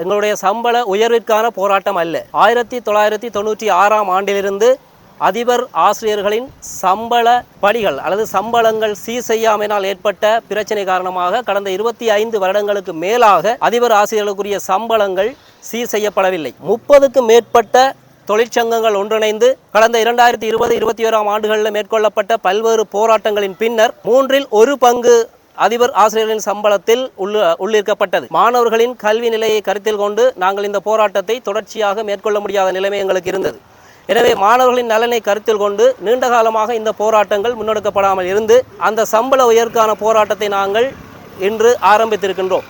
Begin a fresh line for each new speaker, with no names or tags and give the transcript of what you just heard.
எங்களுடைய சம்பள உயர்விற்கான போராட்டம் அல்ல. ஆயிரத்தி தொள்ளாயிரத்தி தொண்ணூற்றி ஆறாம் ஆண்டிலிருந்து அதிபர் ஆசிரியர்களின் சம்பள படிகள் அல்லது சம்பளங்கள் சீர் செய்யாமையினால் ஏற்பட்ட பிரச்சனை காரணமாக கடந்த இருபத்தி ஐந்து வருடங்களுக்கு மேலாக அதிபர் ஆசிரியர்களுக்குரிய சம்பளங்கள் சீர் செய்யப்படவில்லை முப்பதுக்கும் மேற்பட்ட தொழிற்சங்கங்கள் ஒன்றிணைந்து கடந்த இரண்டாயிரத்தி இருபது இருபத்தி ஓராம் ஆண்டுகளில் மேற்கொள்ளப்பட்ட பல்வேறு போராட்டங்களின் பின்னர் மூன்றில் ஒரு பங்கு அதிபர் ஆசிரியர்களின் சம்பளத்தில் உள்ள உள்ளிருக்கப்பட்டது. மாணவர்களின் கல்வி நிலையை கருத்தில் கொண்டு நாங்கள் இந்த போராட்டத்தை தொடர்ச்சியாக மேற்கொள்ள முடியாத நிலைமை எங்களுக்கு இருந்தது. எனவே மாணவர்களின் நலனை கருத்தில் கொண்டு நீண்ட காலமாக இந்த போராட்டங்கள் முன்னெடுக்கப்படாமல் இருந்து அந்த சம்பள உயர்க்கான போராட்டத்தை நாங்கள் இன்று ஆரம்பித்திருக்கின்றோம்.